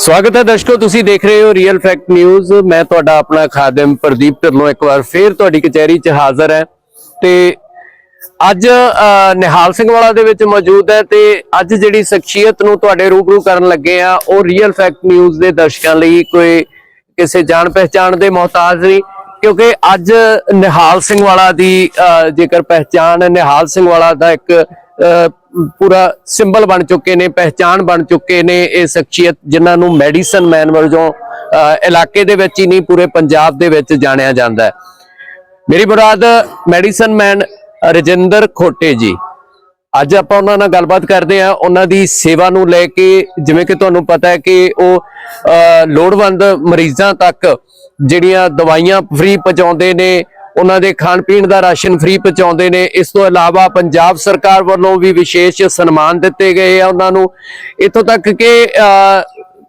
ਸਵਾਗਤ ਹੈ ਦਰਸ਼ਕੋ ਤੁਸੀਂ ਦੇਖ ਰਹੇ ਹੋ ਰੀਅਲ ਫੈਕਟ ਨਿਊਜ਼ ਮੈਂ ਤੁਹਾਡਾ ਆਪਣਾ ਖਾਦਮ ਪ੍ਰਦੀਪ ਢਿੱਲੋਂ ਇੱਕ ਵਾਰ ਫੇਰ ਤੁਹਾਡੀ ਕਚਹਿਰੀ 'ਚ ਹਾਜ਼ਰ ਹੈ। ਤੇ ਅੱਜ ਨਿਹਾਲ ਸਿੰਘ ਵਾਲਾ ਦੇ ਵਿੱਚ ਮੌਜੂਦ ਹੈ ਤੇ ਅੱਜ ਜਿਹੜੀ ਸ਼ਖਸੀਅਤ ਨੂੰ ਤੁਹਾਡੇ ਰੂਬਰੂ ਕਰਨ ਲੱਗੇ ਆ ਉਹ ਰੀਅਲ ਫੈਕਟ ਨਿਊਜ਼ ਦੇ ਦਰਸ਼ਕਾਂ ਲਈ ਕੋਈ ਕਿਸੇ ਜਾਣ ਪਹਿਚਾਣ ਦੇ ਮੁਹਤਾਜ ਨਹੀਂ ਕਿਉਂਕਿ ਅੱਜ ਨਿਹਾਲ ਸਿੰਘ ਵਾਲਾ ਦੀ ਅ, ਜੇਕਰ ਪਹਿਚਾਣ ਨਿਹਾਲ ਸਿੰਘ ਵਾਲਾ ਦਾ ਇੱਕ ਪੂਰਾ ਸਿੰਬਲ ਬਣ ਚੁੱਕੇ ਨੇ, ਪਹਿਚਾਣ ਬਣ ਚੁੱਕੇ ਨੇ ਇਹ ਸ਼ਖਸੀਅਤ, ਜਿਨ੍ਹਾਂ ਨੂੰ ਮੈਡੀਸਨ ਮੈਨ ਵਜੋਂ ਇਲਾਕੇ ਦੇ ਵਿੱਚ ਹੀ ਨਹੀਂ, ਪੂਰੇ ਪੰਜਾਬ ਦੇ ਵਿੱਚ ਜਾਣਿਆ ਜਾਂਦਾ ਹੈ। ਮੇਰੀ ਮੁਰਾਦ ਮੈਡੀਸਨ ਮੈਨ ਰਜਿੰਦਰ ਖੋਟੇ ਜੀ। ਅੱਜ ਆਪਾਂ ਉਹਨਾਂ ਨਾਲ ਗੱਲਬਾਤ ਕਰਦੇ ਆ ਉਹਨਾਂ ਦੀ ਸੇਵਾ ਨੂੰ ਲੈ ਕੇ, ਜਿਵੇਂ ਕਿ ਤੁਹਾਨੂੰ ਪਤਾ ਹੈ ਕਿ ਉਹ ਲੋੜਵੰਦ ਮਰੀਜ਼ਾਂ ਤੱਕ ਜਿਹੜੀਆਂ ਦਵਾਈਆਂ ਫ੍ਰੀ ਪਹੁੰਚਾਉਂਦੇ ਨੇ ਉਹਨਾਂ ਦੇ ਖਾਣ ਪੀਣ ਦਾ ਰਾਸ਼ਨ ਫ੍ਰੀ ਪਹੁੰਚਾਉਂਦੇ ਨੇ। ਇਸ ਤੋਂ ਇਲਾਵਾ ਪੰਜਾਬ ਸਰਕਾਰ ਵੱਲੋਂ ਵੀ ਵਿਸ਼ੇਸ਼ ਸਨਮਾਨ ਦਿੱਤੇ ਗਏ ਆ ਉਹਨਾਂ ਨੂੰ। ਇਥੋਂ ਤੱਕ ਕਿ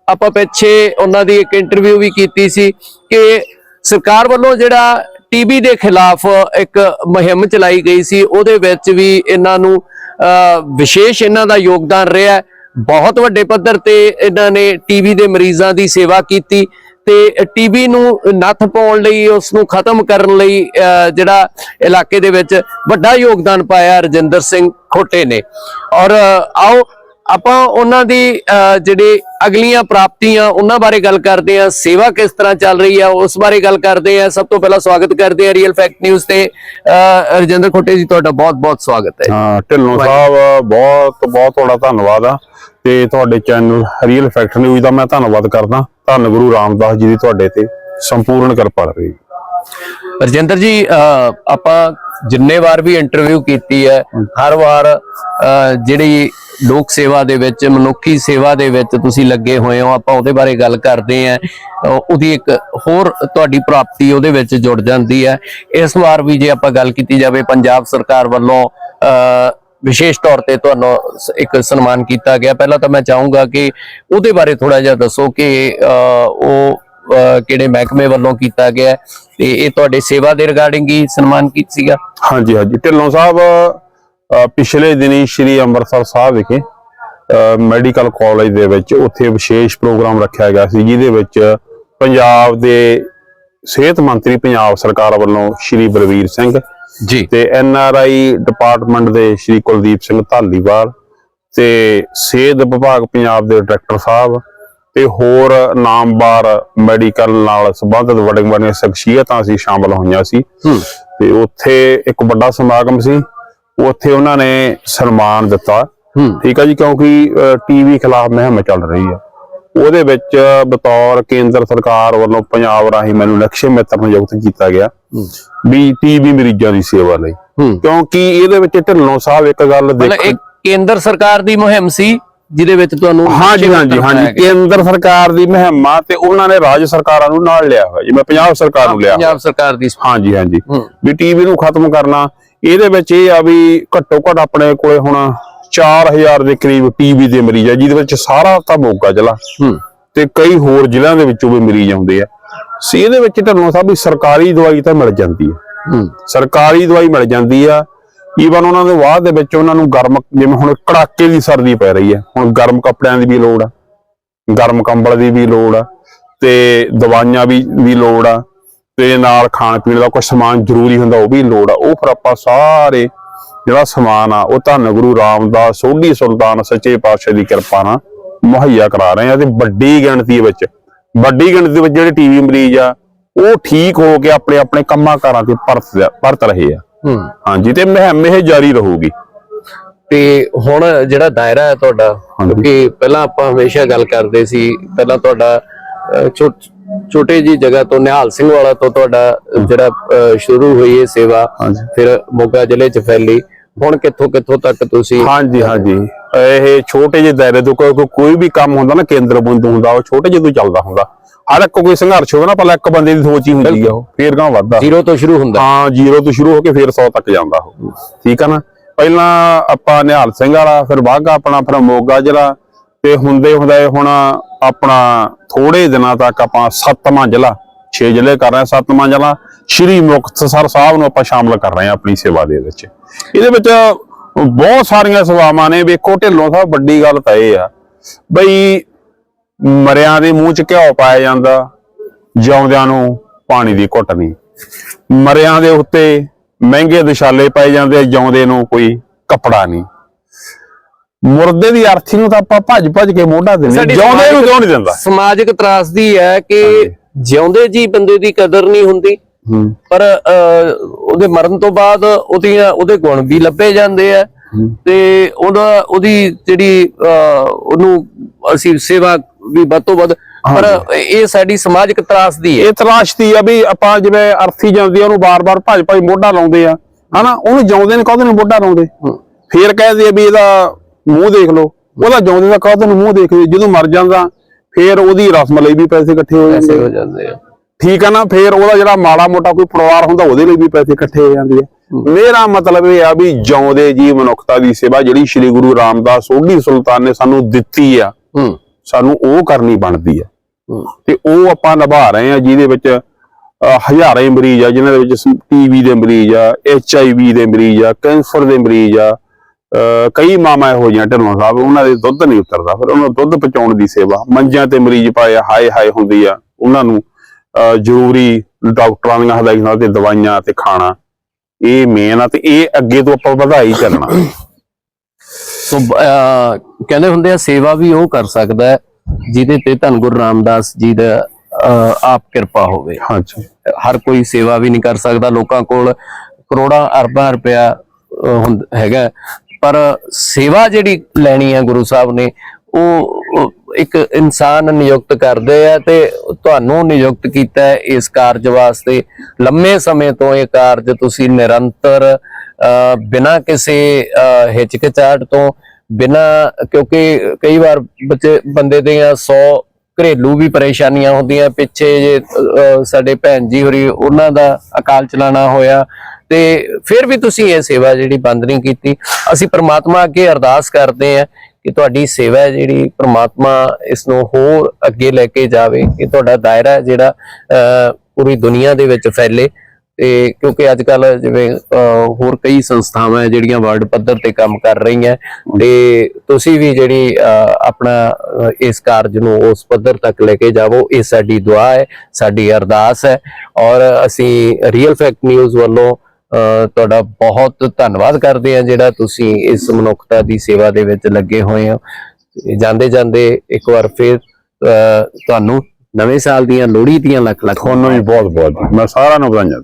ਆਪਾਂ ਪਿੱਛੇ ਉਹਨਾਂ ਦੀ ਇੱਕ ਇੰਟਰਵਿਊ ਵੀ ਕੀਤੀ ਸੀ ਕਿ ਸਰਕਾਰ ਵੱਲੋਂ ਜਿਹੜਾ ਟੀਬੀ ਦੇ ਖਿਲਾਫ ਇੱਕ ਮੁਹਿੰਮ ਚਲਾਈ ਗਈ ਸੀ, ਉਹਦੇ ਵਿੱਚ ਵੀ ਇਹਨਾਂ ਨੂੰ ਵਿਸ਼ੇਸ਼ ਇਹਨਾਂ ਦਾ ਯੋਗਦਾਨ ਰਿਹਾ। ਬਹੁਤ ਵੱਡੇ ਪੱਧਰ ਤੇ ਇਹਨਾਂ ਨੇ ਟੀਬੀ ਦੇ ਮਰੀਜ਼ਾਂ ਦੀ ਸੇਵਾ ਕੀਤੀ। ਤੇ ਟੀਬੀ ਨੂੰ ਨੱਥ ਪਾਉਣ ਲਈ ਉਸ ਨੂੰ ਖਤਮ ਕਰਨ ਲਈ ਜਿਹੜਾ ਇਲਾਕੇ ਦੇ ਵਿੱਚ ਵੱਡਾ ਯੋਗਦਾਨ ਪਾਇਆ ਰਜਿੰਦਰ ਸਿੰਘ ਖੋਟੇ ਨੇ। ਔਰ ਆਓ ਆਪਾਂ ਉਹਨਾਂ ਦੀ ਜਿਹੜੀ ਅਗਲੀਆਂ ਪ੍ਰਾਪਤੀਆਂ ਉਹਨਾਂ ਬਾਰੇ ਗੱਲ ਕਰਦੇ ਆ ਸੇਵਾ ਕਿਸ ਤਰ੍ਹਾਂ ਚੱਲ ਰਹੀ ਆ ਉਸ ਬਾਰੇ ਗੱਲ ਕਰਦੇ ਆ ਸਭ ਤੋਂ ਪਹਿਲਾਂ ਸਵਾਗਤ ਕਰਦੇ ਆ ਰੀਅਲ ਫੈਕਟ ਨਿਊਜ਼ ਤੇ। ਰਜਿੰਦਰ ਖੋਟੇ ਜੀ ਤੁਹਾਡਾ ਬਹੁਤ ਬਹੁਤ ਸਵਾਗਤ ਹੈ। ਹਾਂ ਢਿੱਲੋਂ ਸਾਹਿਬ ਬਹੁਤ ਬਹੁਤ ਤੁਹਾਡਾ ਧੰਨਵਾਦ ਆ। ਤੇ ਤੁਹਾਡੇ ਚੈਨਲ ਰੀਅਲ ਫੈਕਟ ਨਿਊਜ਼ ਦਾ ਮੈਂ ਧੰਨਵਾਦ ਕਰਦਾ। ਧੰਨ ਗੁਰੂ ਰਾਮਦਾਸ ਜੀ ਦੀ ਤੁਹਾਡੇ ਤੇ ਸੰਪੂਰਨ ਕਿਰਪਾ ਰਹੇ ਰਜਿੰਦਰ ਜੀ ਆਪਾਂ ਜਿੰਨੇ ਵਾਰ ਵੀ ਇੰਟਰਵਿਊ ਕੀਤੀ ਹੈ ਹਰ ਵਾਰ ਜਿਹੜੀ ਲੋਕ ਸੇਵਾ ਦੇ ਵਿੱਚ ਮਨੁੱਖੀ ਸੇਵਾ ਦੇ ਵਿੱਚ ਤੁਸੀਂ ਲੱਗੇ ਹੋਏ ਹੋ ਆਪਾਂ ਉਹਦੇ ਬਾਰੇ ਗੱਲ ਕਰਦੇ ਆਂ ਉਹਦੀ ਇੱਕ ਹੋਰ ਤੁਹਾਡੀ ਪ੍ਰਾਪਤੀ ਉਹਦੇ ਵਿੱਚ ਜੁੜ ਜਾਂਦੀ ਹੈ। ਇਸ ਵਾਰ ਵੀ ਜੇ ਆਪਾਂ ਗੱਲ ਕੀਤੀ ਜਾਵੇ ਪੰਜਾਬ ਸਰਕਾਰ ਵੱਲੋਂ ਅਹ, ਵਿਸ਼ੇਸ਼ ਤੌਰ ਤੇ ਤੁਹਾਨੂੰ ਇੱਕ ਸਨਮਾਨ ਕੀਤਾ ਗਿਆ। ਪਹਿਲਾਂ ਤਾਂ ਮੈਂ ਚਾਹੂੰਗਾ ਕਿ ਉਹਦੇ ਬਾਰੇ ਥੋੜਾ ਜਿਹਾ ਦੱਸੋ ਕਿ ਉਹ ਕਿਹੜੇ ਮਹਿਕਮੇ ਵੱਲੋਂ ਕੀਤਾ ਗਿਆ ਤੇ ਇਹ ਤੁਹਾਡੇ ਸੇਵਾ ਦੇ ਰਿਗਾਰਡਿੰਗ ਹੀ ਸਨਮਾਨ ਕੀਤਾ ਸੀਗਾ? ਹਾਂਜੀ ਹਾਂਜੀ। ਢਿੱਲੋਂ ਸਾਹਿਬ ਪਿਛਲੇ ਦਿਨੀ ਸ਼੍ਰੀ ਅੰਮ੍ਰਿਤਸਰ ਸਾਹਿਬ ਵਿਖੇ ਮੈਡੀਕਲ ਕਾਲਜ ਦੇ ਵਿੱਚ ਉੱਥੇ ਵਿਸ਼ੇਸ਼ ਪ੍ਰੋਗਰਾਮ ਰੱਖਿਆ ਗਿਆ ਸੀ, ਜਿਹਦੇ ਵਿੱਚ ਪੰਜਾਬ ਦੇ ਸਿਹਤ ਮੰਤਰੀ ਪੰਜਾਬ ਸਰਕਾਰ ਵੱਲੋਂ ਸ਼੍ਰੀ ਬਲਵੀਰ ਸਿੰਘ ਜੀ। ਤੇ ਐਨ ਆਰ ਆਈ ਡਿਪਾਰਟਮੈਂਟ ਦੇ ਸ਼੍ਰੀ ਕੁਲਦੀਪ ਸਿੰਘ ਧਾਲੀਵਾਲ ਤੇ ਸਿਹਤ ਵਿਭਾਗ ਪੰਜਾਬ ਦੇ ਡਾਇਰੈਕਟਰ ਸਾਹਿਬ ਤੇ ਹੋਰ ਨਾਮਵਾਰ ਮੈਡੀਕਲ ਨਾਲ ਸੰਬੰਧਿਤ ਵੱਡੀਆਂ ਵੱਡੀਆਂ ਸ਼ਖਸੀਅਤਾਂ ਸੀ ਸ਼ਾਮਲ ਹੋਈਆਂ ਸੀ। ਤੇ ਉੱਥੇ ਇੱਕ ਵੱਡਾ ਸਮਾਗਮ ਸੀ। ਉੱਥੇ ਉਹਨਾਂ ਨੇ ਸਨਮਾਨ ਦਿੱਤਾ। ਠੀਕ ਹੈ ਜੀ ਕਿਉਂਕਿ ਟੀਵੀ ਖਿਲਾਫ ਮੁਹਿੰਮ ਚੱਲ ਰਹੀ ਹੈ। ਉਹਦੇ ਵਿੱਚ ਬਤੌਰ ਕੇਂਦਰ ਸਰਕਾਰ ਵੱਲੋਂ ਪੰਜਾਬ ਰਾਹੀਂ ਮੈਨੂੰ ਲਕਸ਼ਯ ਮਿੱਤਰ ਨਿਯੁਕਤ ਕੀਤਾ ਗਿਆ। ਵੀ ਟੀਵੀ ਮਰੀਜ਼ਾਂ ਦੀ ਸੇਵਾ ਲਈ। ਕਿਉਂਕਿ ਇਹਦੇ ਵਿੱਚ ਢਿੱਲੋਂ ਸਾਹਿਬ ਇੱਕ ਗੱਲ ਦੇਖ। ਇੱਕ ਕੇਂਦਰ ਸਰਕਾਰ ਦੀ ਮੁਹਿੰਮ ਸੀ ਜਿਹਦੇ ਵਿੱਚ ਤੁਹਾਨੂੰ ਹਾਂਜੀ ਹਾਂਜੀ ਹਾਂਜੀ। ਕੇਂਦਰ ਸਰਕਾਰ ਦੀ ਮੁਹਿੰਮ ਤੇ ਉਹਨਾਂ ਨੇ ਰਾਜ ਸਰਕਾਰਾਂ ਨੂੰ ਨਾਲ ਲਿਆ ਹੋਇਆ। ਜਿਵੇਂ ਪੰਜਾਬ ਸਰਕਾਰ ਨੂੰ ਲਿਆ। ਪੰਜਾਬ ਸਰਕਾਰ ਦੀ ਹਾਂਜੀ ਹਾਂਜੀ। ਵੀ ਟੀਵੀ ਨੂੰ ਖਤਮ ਕਰਨਾ। ਇਹਦੇ ਵਿੱਚ ਇਹ ਆ ਵੀ ਘੱਟੋ ਘੱਟ ਆਪਣੇ ਕੋਲੇ ਹੁਣ 4000 ਦੇ ਕਰੀਬ ਟੀਵੀ ਦੇ ਮਰੀਜ਼ ਆ ਜਿਹਦੇ ਵਿੱਚ ਸਾਰਾ ਤਾਂ ਮੋਗਾ ਜ਼ਿਲ੍ਹਾ ਹੂੰ। ਤੇ ਕਈ ਹੋਰ ਜ਼ਿਲ੍ਹਿਆਂ ਦੇ ਵਿੱਚੋਂ ਵੀ ਮਰੀਜ਼ ਆਉਂਦੇ ਆ। ਸੀ ਇਹਦੇ ਵਿੱਚ ਢਿੱਲੋਂ ਸਾਹਿਬ ਵੀ ਸਰਕਾਰੀ ਦਵਾਈ ਤਾਂ ਮਿਲ ਜਾਂਦੀ ਹੈ ਹੂੰ। ਸਰਕਾਰੀ ਦਵਾਈ ਮਿਲ ਜਾਂਦੀ ਆ। ਈਵਨ ਉਹਨਾਂ ਦੇ ਬਾਅਦ ਦੇ ਵਿੱਚ ਉਹਨਾਂ ਨੂੰ ਗਰਮ ਜਿਵੇਂ ਹੁਣ ਕੜਾਕੇ ਦੀ ਸਰਦੀ ਪੈ ਰਹੀ ਹੈ ਹੁਣ ਗਰਮ ਕੱਪੜਿਆਂ ਦੀ ਵੀ ਲੋੜ ਆ ਗਰਮ ਕੰਬਲ ਦੀ ਵੀ ਲੋੜ ਆ ਤੇ ਦਵਾਈਆਂ ਵੀ ਵੀ ਲੋੜ ਆ ਤੇ ਨਾਲ ਖਾਣ ਪੀਣ ਦਾ ਕੁਝ ਸਮਾਨ ਜ਼ਰੂਰੀ ਹੁੰਦਾ ਉਹ ਵੀ ਲੋੜ ਆ। ਉਹ ਫਿਰ ਆਪਾਂ ਸਾਰੇ ਜਿਹੜਾ ਸਮਾਨ ਆ ਉਹ ਧੰਨ ਗੁਰੂ ਰਾਮਦਾਸ ਸੋਢੀ ਸੁਲਤਾਨ ਸੱਚੇ ਪਾਤਸ਼ਾਹ ਦੀ ਕਿਰਪਾ ਨਾਲ ਮੁਹੱਈਆ ਕਰਾ ਰਹੇ ਆ ਤੇ ਵੱਡੀ ਗਿਣਤੀ ਵਿੱਚ ਵੱਡੀ ਗਿਣਤੀ ਵਿੱਚ ਜਿਹੜੇ ਟੀਵੀ ਮਰੀਜ਼ ਆ ਉਹ ਠੀਕ ਹੋ ਕੇ ਆਪਣੇ ਆਪਣੇ ਕੰਮਾਂ ਕਾਰਾਂ ਤੇ ਪਰਤ ਪਰਤ ਰਹੇ ਆ। ਹਾਂਜੀ ਤੇ ਮੁਹਿੰਮ ਇਹ ਜਾਰੀ ਰਹੂਗੀ। ਤੇ ਹੁਣ ਜਿਹੜਾ ਦਾਇਰਾ ਹੈ ਤੁਹਾਡਾ। ਕਿ ਪਹਿਲਾਂ ਆਪਾਂ ਹਮੇਸ਼ਾ ਗੱਲ ਕਰਦੇ ਸੀ ਪਹਿਲਾਂ ਤੁਹਾਡਾ ਛੋਟ- ਜੀ ਜਗ੍ਹਾ ਤੋਂ ਨਿਹਾਲ ਸਿੰਘ ਵਾਲਾ ਤੋਂ ਤੁਹਾਡਾ ਜਿਹੜਾ ਸ਼ੁਰੂ ਹੋਈ ਇਹ ਸੇਵਾ। ਫਿਰ ਮੋਗਾ ਜ਼ਿਲ੍ਹੇ ਚ ਫੈਲੀ। ਹੁਣ ਕਿੱਥੋਂ ਕਿੱਥੋਂ ਤੱਕ ਤੁਸੀਂ ਹਾਂਜੀ ਹਾਂਜੀ। ਇਹ ਛੋਟੇ ਜਿਹੇ ਦਾਇਰੇ ਤੋਂ ਕੋਈ ਕੋਈ ਵੀ ਕੰਮ ਹੁੰਦਾ ਨਾ ਕੇਂਦਰ ਬਿੰਦੂ ਹੁੰਦਾ ਉਹ ਛੋਟੇ ਜਿਹੇ ਤੋਂ ਚੱਲਦਾ ਹੁੰਦਾ। ਹਰ ਇੱਕ ਕੋਈ ਸੰਘਰਸ਼ ਹੋਵੇ ਨਾ ਪਹਿਲਾਂ ਇੱਕ ਬੰਦੇ ਦੀ ਸੋਚ ਹੀ ਹੁੰਦੀ ਆ ਉਹ ਫੇਰ ਗਾਂ ਵੱਧਦਾ। ਜ਼ੀਰੋ ਤੋਂ ਸ਼ੁਰੂ ਹੁੰਦਾ। ਹਾਂ ਜ਼ੀਰੋ ਤੋਂ ਸ਼ੁਰੂ ਹੋ ਕੇ ਫੇਰ 100 ਤੱਕ ਜਾਂਦਾ ਉਹ। ਠੀਕ ਆ ਨਾ? ਪਹਿਲਾਂ ਆਪਾਂ ਨਿਹਾਲ ਸਿੰਘ ਵਾਲਾ ਫਿਰ ਬਾਗਾ ਆਪਣਾ ਫਿਰ ਮੋਗਾ ਜ਼ਿਲ੍ਹਾ ਤੇ ਹੁੰਦੇ ਹੁੰਦੇ ਹੁਣ ਆਪਣਾ ਥੋੜੇ ਦਿਨਾਂ ਤੱਕ ਆਪਾਂ ਸੱਤਵਾਂ ਜ਼ਿਲ੍ਹਾ 6 ਜ਼ਿਲ੍ਹੇ ਕਰ ਰਹੇ ਹਾਂ, ਸੱਤਵਾਂ ਜ਼ਿਲ੍ਹਾ। ਸ਼੍ਰੀ ਮੁਕਤਸਰ ਸਾਹਿਬ ਨੂੰ ਆਪਾਂ ਸ਼ਾਮਲ ਕਰ ਰਹੇ ਹਾਂ ਆਪਣੀ ਸੇਵਾ ਦੇ ਵਿੱਚ। ਇਹਦੇ ਵਿੱਚ ਬਹੁਤ ਸਾਰੀਆਂ ਸੇਵਾਵਾਂ ਨੇ, ਵੇਖੋ ਢਿੱਲੋਂ ਸਾਹਿਬ ਵੱਡੀ ਗੱਲ ਤਾਂ ਇਹ ਆ, ਬਈ ਮਰਿਆਂ ਦੇ ਮੂੰਹ 'ਚ ਘਿਓ ਪਾਇਆ ਜਾਂਦਾ, ਜਿਉਂਦਿਆਂ ਨੂੰ ਪਾਣੀ ਦੀ ਘੁੱਟ ਨਹੀਂ। ਮਰਿਆਂ ਦੇ ਉੱਤੇ ਮਹਿੰਗੇ ਦਿਸ਼ਾਲੇ ਪਾਏ ਜਾਂਦੇ ਜਿਉਂਦੇ ਨੂੰ ਕੋਈ ਕੱਪੜਾ ਨਹੀਂ। ਮੁਰਦੇ ਦੀ ਅਰਥੀ ਨੂੰ ਤਾਂ ਆਪਾਂ ਭੱਜ ਭੱਜ ਕੇ ਮੋਢਾ ਦਿੰਦੇ ਜਿਉਂਦੇ ਨੂੰ ਕਿਉਂ ਨਹੀਂ ਦਿੰਦਾ? ਸਮਾਜਿਕ ਤਰਾਸਦੀ ਹੈ ਕਿ ਜਿਉਂਦੇ ਜੀ ਬੰਦੇ ਦੀ ਕਦਰ ਨਹੀਂ ਹੁੰਦੀ ਪਰ ਉਹਦੇ ਮਰਨ ਤੋਂ ਬਾਅਦ ਉਹਦੀਆਂ ਉਹਦੇ ਗੁਣ ਵੀ ਲੱਭੇ ਜਾਂਦੇ ਆ ਤੇ ਉਹਦਾ ਉਹਦੀ ਜਿਹੜੀ ਉਹਨੂੰ ਅਸੀਂ ਸੇਵਾ ਵੀ ਵੱਧ ਤੋਂ ਵੱਧ ਪਰ ਇਹ ਸਾਡੀ ਸਮਾਜਿਕ ਤਰਾਸਦੀ ਹੈ। ਇਹ ਤਲਾਸ਼ਦੀ ਆ ਵੀ ਆਪਾਂ ਜਿਵੇਂ ਅਰਥੀ ਜਾਂਦੀ ਆ ਉਹਨੂੰ ਬਾਰ-ਬਾਰ ਭੱਜ ਭੱਜ ਮੋਢਾ ਲਾਉਂਦੇ ਆ ਹਨਾ? ਉਹਨੂੰ ਜਿਉਂਦੇ ਨੇ ਕਹਦੇ ਨੇ ਮੋਢਾ ਲਾਉਂਦੇ? ਫੇਰ ਕਹਿੰਦੇ ਆ ਵੀ ਇਹਦਾ ਮੂੰਹ ਦੇਖ ਲਓ। ਉਹਦਾ ਜਿਉਂਦੇ ਦਾ ਕਹਦੇ ਨੂੰ ਮੂੰਹ ਦੇਖ ਲਓ ਜਦੋਂ ਮਰ ਜਾਂਦਾ ਫੇਰ ਉਹਦੀ ਰਸਮ ਲਈ ਵੀ ਪੈਸੇ ਇਕੱਠੇ ਹੋ ਜਾਂਦੇ ਹੋ। ਜਾਂਦੇ ਆ। ਠੀਕ ਆ ਨਾ ਫੇਰ ਉਹਦਾ ਜਿਹੜਾ ਮਾੜਾ ਮੋਟਾ ਕੋਈ ਪਰਿਵਾਰ ਹੁੰਦਾ ਉਹਦੇ ਲਈ ਵੀ ਪੈਸੇ ਇਕੱਠੇ ਹੋ ਜਾਂਦੇ ਆ। ਮੇਰਾ ਮਤਲਬ ਇਹ ਆ ਵੀ ਜਿਉਂਦੇ ਜੀ ਮਨੁੱਖਤਾ ਦੀ ਸੇਵਾ ਜਿਹੜੀ ਸ੍ਰੀ ਗੁਰੂ ਰਾਮਦਾਸ ਸੋਢੀ ਸੁਲਤਾਨ ਨੇ ਸਾਨੂੰ ਦਿੱਤੀ ਆ ਸਾਨੂੰ ਉਹ ਕਰਨੀ ਬਣਦੀ ਆ। ਤੇ ਉਹ ਆਪਾਂ ਨਿਭਾ ਰਹੇ ਆ ਜਿਹਦੇ ਵਿੱਚ ਹਜ਼ਾਰਾਂ ਮਰੀਜ਼ ਆ ਜਿਨ੍ਹਾਂ ਦੇ ਵਿੱਚ ਟੀਵੀ ਦੇ ਮਰੀਜ਼ ਆ ਐਚ ਆਈ ਵੀ ਦੇ ਮਰੀਜ਼ ਆ ਕੈਂਸਰ ਦੇ ਮਰੀਜ਼ ਆ ਕਈ ਮਾਮਾ ਇਹੋ ਜਿਹੀਆਂ ਢਿੱਲੋਂ ਸਾਹਿਬ ਉਹਨਾਂ ਦੇ ਦੁੱਧ ਨਹੀਂ ਉਤਰਦਾ। ਫਿਰ ਉਹਨਾਂ ਨੂੰ ਦੁੱਧ ਪਹੁੰਚਾਉਣ ਦੀ ਸੇਵਾ ਮੰਜਿਆਂ ਤੇ ਮਰੀਜ਼ ਪਾਏ ਆ, ਹਾਏ ਹਾਏ ਹੁੰਦੀ ਆ। ਉਹਨਾਂ ਨੂੰ ਜ਼ਰੂਰੀ ਡਾਕਟਰਾਂ ਦੀਆਂ ਹਦਾਇਤਾਂ ਤੇ ਦਵਾਈਆਂ ਤੇ ਖਾਣਾ। ਇਹ ਮੇਨ ਆ ਤੇ ਇਹ ਅੱਗੇ ਤੋਂ ਆਪਾਂ ਵਧਾਈ ਚੱਲਣਾ। ਸੋ ਕਹਿੰਦੇ ਹੁੰਦੇ ਆ ਸੇਵਾ ਵੀ ਉਹ ਕਰ ਸਕਦਾ ਜਿਹਦੇ ਤੇ ਧੰਨ ਗੁਰੂ ਰਾਮਦਾਸ ਜੀ ਦਾ ਆਪ ਕਿਰਪਾ ਹੋਵੇ। ਹਾਂਜੀ। ਹਰ ਕੋਈ ਸੇਵਾ ਵੀ ਨਹੀਂ ਕਰ ਸਕਦਾ। ਲੋਕਾਂ ਕੋਲ ਕਰੋੜਾਂ ਅਰਬਾਂ ਰੁਪਇਆ ਹੁੰਦ- ਹੈਗਾ। ਪਰ ਸੇਵਾ ਜਿਹੜੀ ਲੈਣੀ ਹੈ ਗੁਰੂ ਸਾਹਿਬ ਨੇ ਉਹ ਇੱਕ ਇਨਸਾਨ ਨਿਯੁਕਤ ਕਰਦੇ ਆ ਤੇ ਤੁਹਾਨੂੰ ਨਿਯੁਕਤ ਕੀਤਾ ਹੈ ਇਸ ਕਾਰਜ ਵਾਸਤੇ। ਲੰਮੇ ਸਮੇਂ ਤੋਂ ਇਹ ਕਾਰਜ ਤੁਸੀਂ ਨਿਰੰਤਰ ਬਿਨਾਂ ਕਿਸੇ ਅਹ, ਹਿਚਕਿਚਾਹਟ ਤੋਂ ਬਿਨਾਂ ਕਿਉਂਕਿ ਕਈ ਵਾਰ ਬੱਚੇ ਬੰਦੇ ਦੀਆਂ 100 ਘਰੇਲੂ ਵੀ ਪਰੇਸ਼ਾਨੀਆਂ ਹੁੰਦੀਆਂ ਪਿੱਛੇ ਜੇ ਅਹ, ਸਾਡੇ ਭੈਣ ਜੀ ਹੋਰੀ ਉਹਨਾਂ ਦਾ ਅਕਾਲ ਚਲਾਣਾ ਹੋਇਆ ਤੇ ਫਿਰ ਵੀ ਤੁਸੀਂ ਇਹ ਸੇਵਾ ਜਿਹੜੀ ਬੰਦ ਨਹੀਂ ਕੀਤੀ। ਅਸੀਂ ਪ੍ਰਮਾਤਮਾ ਅੱਗੇ ਅਰਦਾਸ ਕਰਦੇ ਹਾਂ ਕਿ ਤੁਹਾਡੀ ਸੇਵਾ ਜਿਹੜੀ ਪ੍ਰਮਾਤਮਾ ਇਸ ਨੂੰ ਹੋਰ ਅੱਗੇ ਲੈ ਕੇ ਜਾਵੇ, ਕਿ ਤੁਹਾਡਾ ਦਾਇਰਾ ਜਿਹੜਾ ਪੂਰੀ ਦੁਨੀਆ ਦੇ ਵਿੱਚ ਫੈਲੇ। ਤੇ ਕਿਉਂਕਿ ਅੱਜ ਕੱਲ ਜਿਵੇਂ ਹੋਰ ਕਈ ਸੰਸਥਾਵਾਂ ਜਿਹੜੀਆਂ ਵਰਲਡ ਪੱਧਰ ਤੇ ਕੰਮ ਕਰ ਰਹੀਆਂ, ਤੇ ਤੁਸੀਂ ਵੀ ਜਿਹੜੀ ਆਪਣਾ ਇਸ ਕਾਰਜ ਨੂੰ ਉਸ ਪੱਧਰ ਤੱਕ ਲੈ ਕੇ ਜਾਵੋ। ਇਹ ਸਾਡੀ ਦੁਆ ਹੈ, ਸਾਡੀ ਅਰਦਾਸ ਹੈ। ਔਰ ਅਸੀਂ ਰੀਅਲ ਫੈਕਟ ਨਿਊਜ਼ ਵੱਲੋਂ ਤੁਹਾਡਾ ਬਹੁਤ ਧੰਨਵਾਦ ਕਰਦੇ ਹਾਂ ਜਿਹੜਾ ਤੁਸੀਂ ਇਸ ਮਨੁੱਖਤਾ ਦੀ ਸੇਵਾ ਦੇ ਵਿੱਚ ਲੱਗੇ ਹੋਏ ਹੋ। ਜਾਂਦੇ ਜਾਂਦੇ ਇੱਕ ਵਾਰ ਫਿਰ ਅਹ, ਤੁਹਾਨੂੰ ਨਵੇਂ ਸਾਲ ਦੀਆਂ ਲੋਹੜੀ ਦੀਆਂ ਲੱਖ ਲੱਖ ਤੁਹਾਨੂੰ ਵੀ ਬਹੁਤ ਬਹੁਤ ਮੈਂ ਸਾਰਿਆਂ ਨੂੰ ਵਧਾਈਆਂ